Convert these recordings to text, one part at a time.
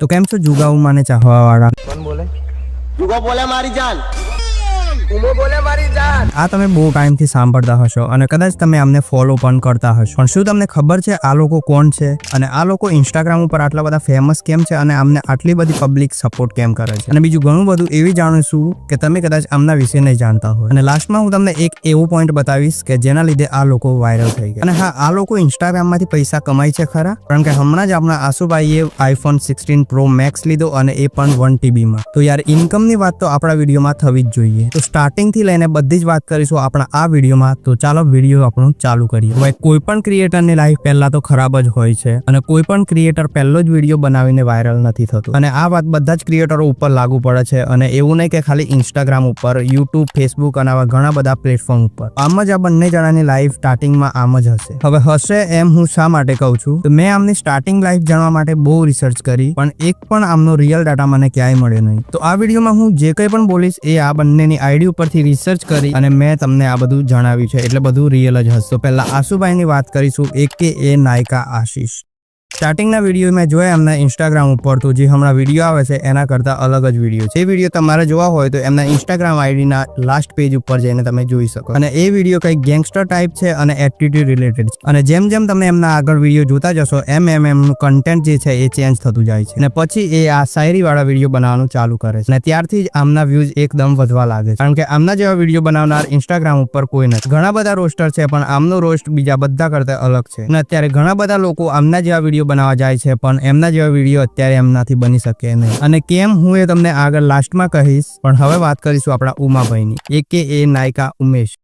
તો કેમ છો જુગાઉ માને ચાહવા વાળા બોલે? જુગો બોલે મારી જાન. આ તમે બહુ ટાઈમથી સાંભળતા હશો અને કદાચ તમે અમને ફોલો પણ કરતા હશો. પણ શું તમને ખબર છે આ લોકો કોણ છે? અને આ લોકો ઇન્સ્ટાગ્રામ ઉપર આટલા બધા ફેમસ કેમ છે અને આમને આટલી બધી પબ્લિક સપોર્ટ કેમ કરે છે? અને બીજું ઘણું બધું એવી જાણીશું કે તમે કદાચ આમના વિશે નહીં જાણતા હોય. અને લાસ્ટમાં હું તમને એક એવો પોઈન્ટ બતાવીશ કે જેના લીધે આ લોકો વાયરલ થઈ ગયા. અને હા, આ લોકો ઇન્સ્ટાગ્રામમાંથી પૈસા કમાય છે ખરા? કારણ કે હમણાં જ આપણા આસુભાઈએ આઈફોન સિક્સટીન પ્રો મેક્સ લીધો અને એ પણ વન ટીબીમાં તો યાર ઇન્કમની વાત તો આપણા વિડીયોમાં થવી જ જોઈએ. તો સ્ટાર્ટિંગથી લઈને બધી જ વાત કરીશું આપણા આ વિડીયોમાં, તો ચાલો વીડિયો આપણું ચાલુ કરીએ. હવે કોઈ પણ ક્રિએટરની લાઈફ પહેલા તો ખરાબ જ હોય છે અને કોઈ પણ ક્રિએટર પહેલો જ વીડિયો બનાવીને વાયરલ નથી થતો. અને આ વાત બધા જ ક્રિએટરો ઉપર લાગુ પડે છે અને એવું નહીં કે ખાલી ઇન્સ્ટાગ્રામ ઉપર યુટ્યુબ ફેસબુક અને આવા ઘણા બધા પ્લેટફોર્મ ઉપર. આમ જ આ બંને જણાની લાઈફ સ્ટાર્ટિંગમાં આમ જ હશે. હવે હશે એમ હું શા માટે કહું છું? તો મેં આમની સ્ટાર્ટિંગ લાઈફ જાણવા માટે બહુ રિસર્ચ કરી, પણ એક પણ આમનો રિયલ ડાટા મને ક્યાંય મળ્યો નહીં. તો આ વિડીયોમાં હું જે કંઈ પણ બોલીશ એ આ બંનેની આઈડી ઉપરથી રિસર્ચ કરી અને મેં તમને આ બધું જણાવ્યું છે. એટલે બધું રિયલ જ હશે. તો પહેલા આશુભાઈની વાત કરીશું. એક કે એ નાયકા આશીષ. સ્ટાર્ટિંગના વીડિયો મેં જોયા એમના ઇન્સ્ટાગ્રામ ઉપર તો જે હમણાં વીડિયો આવે છે, એના કરતાં અલગ જ વીડિયો છે. એ વીડિયો તમારે જોવા હોય તો એમના ઇન્સ્ટાગ્રામ આઈડીના લાસ્ટ પેજ ઉપર જઈને તમે જોઈ શકો. અને એ વીડિયો કંઈક ગેંગસ્ટર ટાઈપ છે અને એટીટ્યુડ રિલેટેડ છે. અને જેમ જેમ તમે એમના આગળ વીડિયો જોતા જશો, એમ એમ એમનું કન્ટેન્ટ જે છે એ ચેન્જ થતું જાય છે. અને પછી એ આ શાયરીવાળા વીડિયો બનાવવાનું ચાલુ કરે છે. અને ત્યારથી જ આમના વ્યૂઝ એકદમ વધવા લાગે છે. કારણ કે આમના જેવા વીડિયો બનાવનાર ઇન્સ્ટાગ્રામ ઉપર કોઈ નથી. ઘણા બધા રોસ્ટર છે, પણ આમનો રોસ્ટ બીજા બધા કરતા અલગ છે. અને અત્યારે ઘણા બધા લોકો આમના જેવા વીડિયો બનાવવા જાય છે, પણ એમના જેવા વીડિયો અત્યારે એમનાથી બની શકે નહીં. અને કેમ હું એ તમને આગળ લાસ્ટમાં કહીશ, પણ હવે વાત કરીશું આપણા ઉમાભાઈની એ કે એ નાયકા ઉમેશ.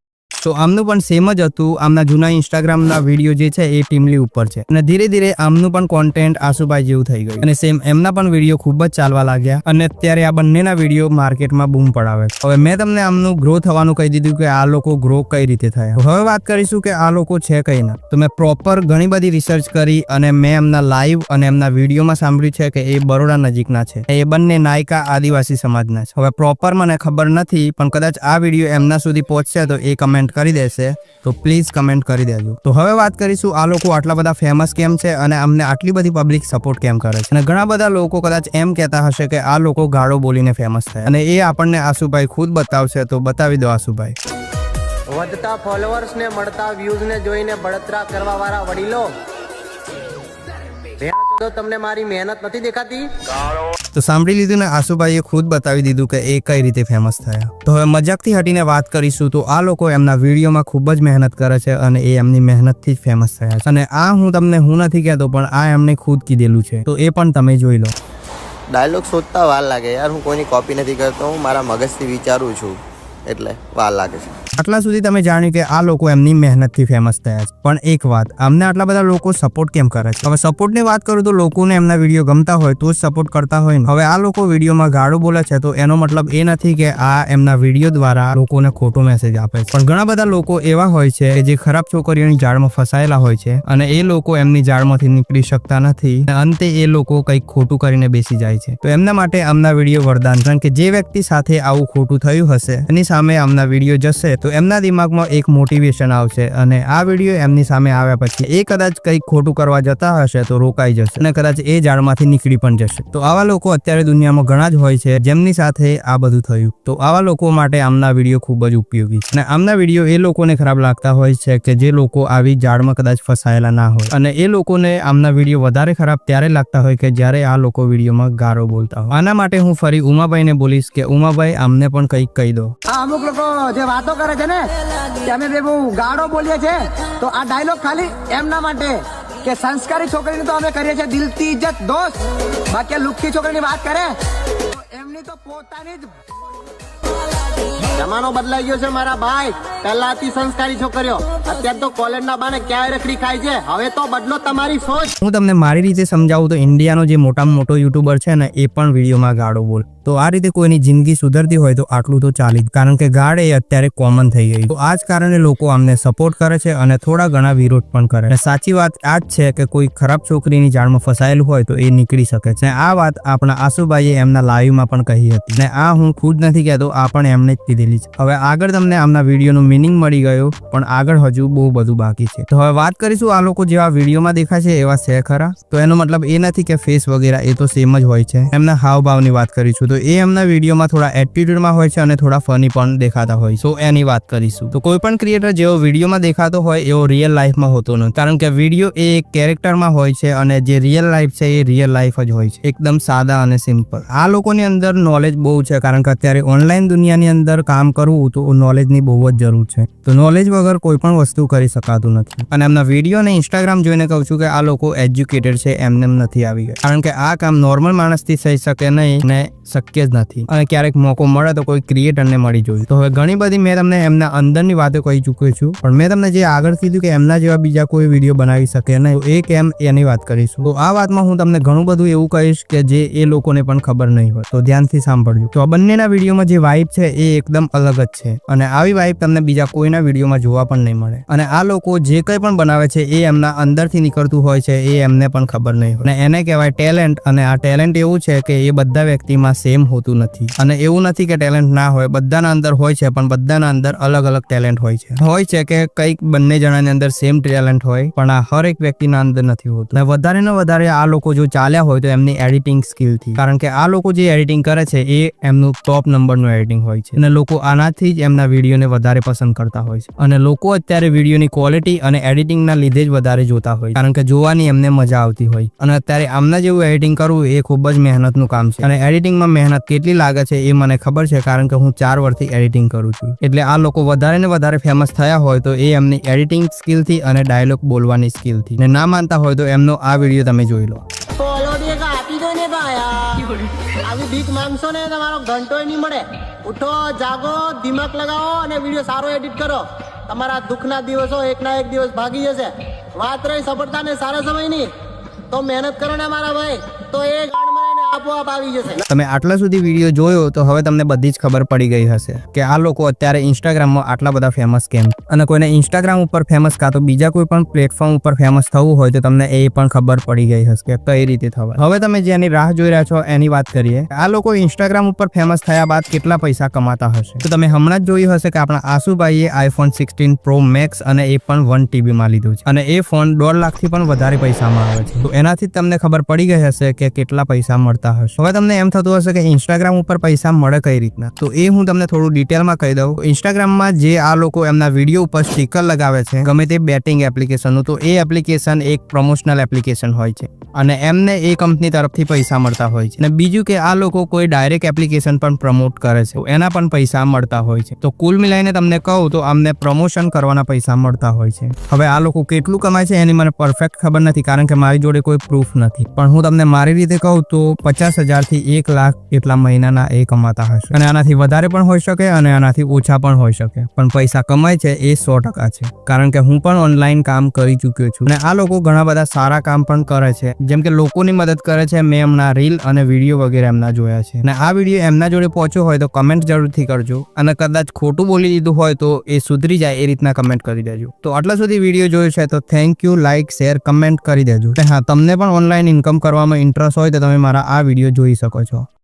તો આમનું પણ સેમ જ હતું. આમના જૂના ઇન્સ્ટાગ્રામના વીડિયો જે છે એ ટીમલી ઉપર છે. અને ધીરે ધીરે આમનું પણ કોન્ટેન્ટ આશુભાઈ જેવું થઈ ગયું. અને સેમ એમના પણ વીડિયો ખૂબ જ ચાલવા લાગ્યા. અને અત્યારે આ બંનેના વીડિયો માર્કેટમાં બૂમ પડાવે હવે મેં તમને આમનું ગ્રો થવાનું કહી દીધું કે આ લોકો ગ્રો કઈ રીતે થયા. હવે વાત કરીશું કે આ લોકો છે કઈ ના. તો મેં પ્રોપર ઘણી બધી રિસર્ચ કરી અને મેં એમના લાઈવ અને એમના વિડીયોમાં સાંભળ્યું છે કે એ બરોડા નજીકના છે. એ બંને નાયકા આદિવાસી સમાજના છે. હવે પ્રોપર મને ખબર નથી, પણ કદાચ આ વીડિયો એમના સુધી પહોંચશે તો એ કમેન્ટ કરી દેશે, તો પ્લીઝ કમેન્ટ કરી દેજો. તો હવે વાત કરીશું આ લોકો આટલા બધા ફેમસ કેમ છે અને અમને આટલી બધી પબ્લિક સપોર્ટ કેમ કરે છે? અને ઘણા બધા લોકો કદાચ એમ કહેતા હશે કે આ લોકો ગાળો બોલીને ફેમસ થાય. અને એ આપણને આશુભાઈ ખુદ બતાવશે, તો બતાવી દો આશુભાઈ. વધતા ફોલોઅર્સ ને મળતા વ્યૂઝ ને જોઈને બળતરા કરવા વાળા વડીલો તમને મારી મહેનત નથી દેખાતી? તો સાંભળી લીધું ને આશુભાઈએ ખુદ બતાવી દીધું કે એ કઈ રીતે ફેમસ થયા. તો હવે મજાકથી હટીને વાત કરીશું તો આ લોકો એમના વિડીયોમાં ખૂબ જ મહેનત કરે છે અને એ એમની મહેનતથી જ ફેમસ થયા છે. અને આ હું તમને હું નથી કહેતો, પણ આ એમને ખુદ કીધેલું છે. તો એ પણ તમે જોઈ લો. ડાયલોગ શોધતા વાર લાગે. યાર, હું કોઈની કોપી નથી કરતો, હું મારા મગજથી વિચારું છું. એટલે વાર લાગે છે. આટલા સુધી તમે જાણ્યું કે આ લોકો એમની મહેનતથી ફેમસ થયા છે. પણ એક વાત અમને આટલા બધા લોકો સપોર્ટ કેમ કરે છે? હવે સપોર્ટની વાત કરું તો લોકોને એમના વીડિયો ગમતા હોય તો જ સપોર્ટ કરતા હોય હવે આ લોકો વિડીયોમાં ગાળો બોલે છે તો એનો મતલબ એ નથી કે આ એમના વીડિયો દ્વારા લોકોને ખોટો મેસેજ આપે છે. પણ ઘણા બધા લોકો એવા હોય છે કે જે ખરાબ છોકરીઓની જાળમાં ફસાયેલા હોય છે અને એ લોકો એમની જાળમાંથી નીકળી શકતા નથી અંતે એ લોકો કંઈક ખોટું કરીને બેસી જાય છે. તો એમના માટે આમના વીડિયો વરદાન. કારણ કે જે વ્યક્તિ સાથે આવું ખોટું થયું હશે, એની સામે આમના વીડિયો જશે તો એમના દિમાગમાં એક મોટિવેશન આવશે અને આ વીડિયો એમની સામે આવ્યા પછી એ કદાચ કંઈક ખોટું કરવા જતા હશે તો રોકાઈ જશે અને કદાચ એ જાળમાંથી નીકળી પણ જશે. તો આવા લોકો અત્યારે દુનિયામાં ઘણા જ હોય છે જેમની સાથે આ બધું થયું. તો આવા લોકો માટે આમના વીડિયો ખૂબ જ ઉપયોગી છે. અને આમના વીડિયો એ લોકોને ખરાબ લાગતા હોય છે કે જે લોકો આવી જાળમાં કદાચ ફસાયેલા ના હોય. અને એ લોકોને આમના વીડિયો વધારે ખરાબ ત્યારે લાગતા હોય કે જ્યારે આ લોકો વિડીયોમાં ગારો બોલતા હોય. આના માટે હું ફરી ઉમાભાઈને બોલીશ કે ઉમાભાઈ, આમને પણ કંઈક કહી દો. અમુક લોકો જે વાતો કરે છે ને? અમે બે બહુ ગાળો બોલીએ છીએ. તો આ ડાયલોગ ખાલી એમના માટે. કે સંસ્કારી છોકરીની તો અમે કરીએ છીએ દિલથી ઇજ્જત, દોસ્ત. બાકી લુખ્ખી છોકરીની વાત કરે. એમની તો પોતાની જ જમાનો બદલાઈ ગયો છે મારા ભાઈ. પહેલા સંસ્કારી છોકરીઓ. અત્યારે તો કોલેજના બાને ક્યાંય રખડી ખાય છે? હવે તો બદલો તમારી સોચ. હું તમને મારી રીતે સમજાવું તો ઇન્ડિયાનો જે મોટામાં મોટો યુટ્યુબર છે ને, એ પણ વિડીયોમાં ગાળો બોલ. તો આ રીતે કોઈની જિંદગી સુધરતી હોય તો આટલું તો ચાલી કારણ કે ગાળ એ અત્યારે કોમન થઈ ગઈ. તો આ જ કારણે લોકો આમને સપોર્ટ કરે છે અને થોડા ઘણા વિરોધ પણ કરે. અને સાચી વાત આ જ છે કે કોઈ ખરાબ છોકરીની જાળમાં ફસાયેલું હોય તો એ નીકળી શકે છે. આ વાત આપણા આસુભાઈએ એમના લાઈવમાં પણ કહી હતી. અને આ હું ખુદ નથી કહેતો, આ પણ એમને જ કીધેલી છે. હવે આગળ તમને આમના વિડીયોનું મિનિંગ મળી ગયું, પણ આગળ હજુ બહુ બધું બાકી છે. તો હવે વાત કરીશું આ લોકો જેવા વિડીયોમાં દેખાય છે એવા છે ખરા? તો એનો મતલબ એ નથી કે ફેસ વગેરે એ તો સેમ જ હોય છે. એમના હાવભાવની વાત કરીશું તો એ એમના વિડીયોમાં થોડા એટીટ્યુડમાં હોય છે અને થોડા ફની પણ દેખાતા હોય. તો એની વાત કરીશું. તો કોઈ પણ ક્રિએટર જેવો વિડીયોમાં દેખાતો હોય, એવો રિયલ લાઈફમાં હોતો નથી કારણ કે વીડિયો એ એક કેરેક્ટરમાં હોય છે અને જે રિયલ લાઈફ છે એ રિયલ લાઈફ જ હોય છે. એકદમ સાદા અને સિમ્પલ આ લોકોની અંદર નોલેજ બહુ છે, કારણ કે અત્યારે ઓનલાઈન દુનિયાની અંદર કામ કરવું તો નોલેજની બહુ જ જરૂર છે. તો નોલેજ વગર કોઈ પણ વસ્તુ કરી શકાતું નથી. અને એમના વીડિયો અને ઇન્સ્ટાગ્રામ જોઈને કહું છું કે આ લોકો એજ્યુકેટેડ છે, એમને એમ નથી આવી ગયા. કારણ કે આ કામ નોર્મલ માણસથી થઈ શકે નહીં ને શક્ય જ નથી. અને ક્યારેક મોકો મળે તો કોઈ ક્રિએટરને મળી જોયું. તો હવે ઘણી બધી મેં તમને એમના અંદરની વાતો કહી ચૂક્યો છું. પણ મેં તમને જે આગળ કીધું કે એમના જેવા બીજા કોઈ વીડિયો બનાવી શકે નહીં એ કેમ એની વાત કરીશું. તો આ વાતમાં હું તમને ઘણું બધું એવું કહીશ કે જે એ લોકોને પણ ખબર નહીં હોય. તો ધ્યાનથી સાંભળજો. તો આ બંનેના વિડીયોમાં જે વાઇબ છે એ એકદમ અલગ જ છે. અને આવી વાઇબ તમને બીજા કોઈના વિડીયોમાં જોવા પણ નહીં મળે. અને આ લોકો જે કંઈ પણ બનાવે છે એ એમના અંદરથી નીકળતું હોય છે એ એમને પણ ખબર નહીં હોય. અને એને કહેવાય ટેલેન્ટ અને આ ટેલેન્ટ એવું છે કે એ બધા વ્યક્તિમાં સેમ હોતું નથી. અને એવું નથી કે ટેલેન્ટ ના હોય, બધાના અંદર હોય છે, પણ બધાના અંદર અલગ અલગ ટેલેન્ટ હોય છે. હોય છે કે કંઈક બંને જણાની અંદર સેમ ટેલેન્ટ હોય, પણ આ હર એક વ્યક્તિના અંદર નથી હોતું. અને વધારે ને વધારે આ લોકો જો ચાલ્યા હોય તો એમની એડિટિંગ સ્કિલથી કારણ કે આ લોકો જે એડિટિંગ કરે છે, એ એમનું ટોપ નંબરનું એડિટિંગ હોય છે. અને લોકો આનાથી જ એમના વિડીયોને વધારે પસંદ કરતા હોય છે. અને લોકો અત્યારે વિડીયોની ક્વોલિટી અને એડિટિંગના લીધે જ વધારે જોતા હોય કારણ કે જોવાની એમને મજા આવતી હોય. અને અત્યારે આમના જેવું એડિટિંગ કરવું એ ખૂબ જ મહેનતનું કામ છે. અને એડિટિંગમાં મહેનત કેટલી લાગે છે એ મને ખબર છે, કારણ કે હું ચાર વર્ષથી એડિટિંગ કરું છું. એટલે આ લોકો વધારે ને વધારે ફેમસ થયા હોય તો એ એમની એડિટિંગ સ્કિલથી અને ડાયલોગ બોલવાની સ્કિલથી. ને ના માનતા હોય તો એમનો આ વીડિયો તમે જોઈ લો. આપી દો ને આવી ભીખ માંગશો ને તમારો ઘંટોય નહીં મળે. ઉઠો, જાગો, દિમાગ લગાવો અને વીડિયો સારો એડિટ કરો. તમારા દુઃખના દિવસો એકના એક દિવસ ભાગી જશે. વાત રહી સફળતાને સારા સમયની. તો મહેનત કરો ને મારા ભાઈ. તો એ તમે આટલા સુધી વીડિયો જોયો તો હવે તમને બધી જ ખબર પડી ગઈ હશે કે આ લોકો અત્યારે ઇન્સ્ટાગ્રામમાં આટલા બધા ફેમસ કેમ? અને કોઈને ઇન્સ્ટાગ્રામ ઉપર ફેમસ કાં તો બીજા કોઈ પણ પ્લેટફોર્મ ઉપર ફેમસ થવું હોય તો તમને એ પણ ખબર પડી ગઈ હશે કે કઈ રીતે થવાય. હવે તમે જેની રાહ જોઈ રહ્યા છો એની વાત કરીએ. આ લોકો ઇન્સ્ટાગ્રામ ઉપર ફેમસ થયા બાદ કેટલા પૈસા કમાતા હશે? તો તમે હમણાં જ જોયું હશે કે આપણા આસુભાઈએ આઈફોન સિક્સટીન પ્રો મેક્સ અને એ પણ વન ટીબીમાં લીધું છે. અને એ ફોન દોઢ લાખથી પણ વધારે પૈસામાં આવે છે. તો એનાથી તમને ખબર પડી ગઈ હશે કે કેટલા પૈસા મળતા હશે. હવે તમને એમ થતું હશે કે ઇન્સ્ટાગ્રામ ઉપર પૈસા મળે કઈ રીતના? તો એ હું તમને થોડું ડિટેલમાં કહી દઉં. ઇન્સ્ટાગ્રામમાં જે આ લોકો એમના વીડિયો ઉપર સ્ટીકર લગાવે છે, ગમે તે બેટિંગ એપ્લિકેશનનું તો એ એપ્લિકેશન એક પ્રમોશનલ એપ્લિકેશન હોય છે. અને એમને એ કંપની તરફથી પૈસા મળતા હોય છે. અને બીજું કે આ લોકો કોઈ ડાયરેક્ટ એપ્લિકેશન પણ પ્રમોટ કરે છે. એના પણ પૈસા મળતા હોય છે. તો કુલ મિલાઈને તમને કહું તો અમને પ્રમોશન કરવાના પૈસા મળતા હોય છે. હવે આ લોકો કેટલું કમાય છે એની મને પરફેક્ટ ખબર નથી, કારણ કે મારી જોડે કોઈ પ્રૂફ નથી. પણ હું તમને મારી રીતે કહું તો પચાસ હજારથી એક લાખ એટલા મહિનાના એ કમાતા હશે. અને આનાથી વધારે પણ હોઈ શકે અને આનાથી ઓછા પણ હોઈ શકે. પણ પૈસા કમાય છે એ સો ટકા છે. કારણ કે હું પણ ઓનલાઈન કામ કરી ચૂક્યો છું. અને આ લોકો ઘણા બધા સારા કામ પણ કરે છે. જેમ કે લોકોની મદદ કરે છે. મેં એમના રીલ અને વીડિયો વગેરે એમના જોયા છે. અને આ વીડિયો એમના જોડે પહોંચ્યો હોય તો કમેન્ટ જરૂરથી કરજો. અને કદાચ ખોટું બોલી દીધું હોય તો એ સુધરી જાય એ રીતના કમેન્ટ કરી દેજો. તો આટલા સુધી વીડિયો જોયો છે તો thank you like share comment કરી દેજો. હા, તમને પણ ઓનલાઈન ઇન્કમ કરવામાં ઇન્ટરેસ્ટ હોય તો તમે મારા આ વીડિયો જોઈ શકો છો.